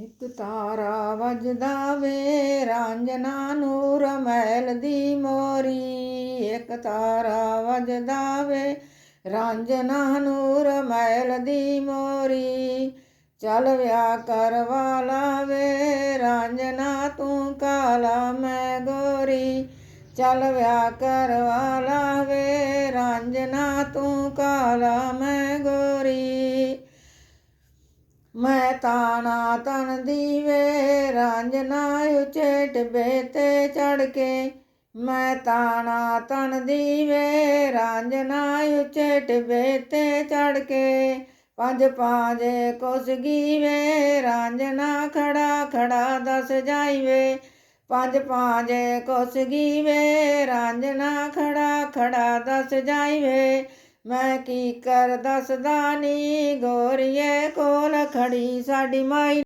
ਇੱਕ ਤਾਰਾ ਵੱਜਦਾ ਵੇ, ਰਾਂਝਣਾ ਨੂਰ ਮਹਿਲ ਦੀ ਮੋਰੀ। ਇੱਕ ਤਾਰਾ ਵੱਜਦਾ ਵੇ, ਰਾਂਝਣਾ ਨੂਰ ਮਹਿਲ ਦੀ ਮੋਰੀ। ਚੱਲ ਵਿਆ ਕਰਵਾ ਵੇ, ਰਾਂਝਣਾ ਤੂੰ ਕਾਲਾ ਮੈਂ ਗੋਰੀ। ਚਲ ਵਿਆ ਕਰਵਾ ਵੇ, ਰਾਂਝਣਾ ਤੂੰ ਕਾਲਾ ਮੈਂ ਗੋਰੀ। ਮੈਂ ਤਾਣਾ ਤਨ ਦੀ ਵੇ ਰਾਂਝਣਾ ਉੱਚੇ ਟਿੱਬੇ ਤੇ ਚੜ ਕੇ। ਮੈਂ ਤਾਣਾ ਤਨ ਦੀਵੇ ਵੇ ਰਾਂਝਣਾ ਬੇਤੇ ਟਿੱਬੇ ਚੜ ਕੇ। ਪੰਜ ਪਾਂਜੇ ਕੁਸ ਗਈ ਵੇ ਖੜਾ ਖੜਾ ਦੱਸ ਜਾਈਵੇ। ਪੰਜ ਪਾਂਜੇ ਕੁਸ ਗਈ ਵੇ ਖੜਾ ਖੜਾ ਦੱਸ ਜਾਈਵੇ। ਮੈਂ ਕੀ ਕਰ ਦੱਸਦਾ ਨੀ ਗੋਰੀਏ ਕੋਲ ਖੜੀ ਸਾਡੀ ਮਾਈ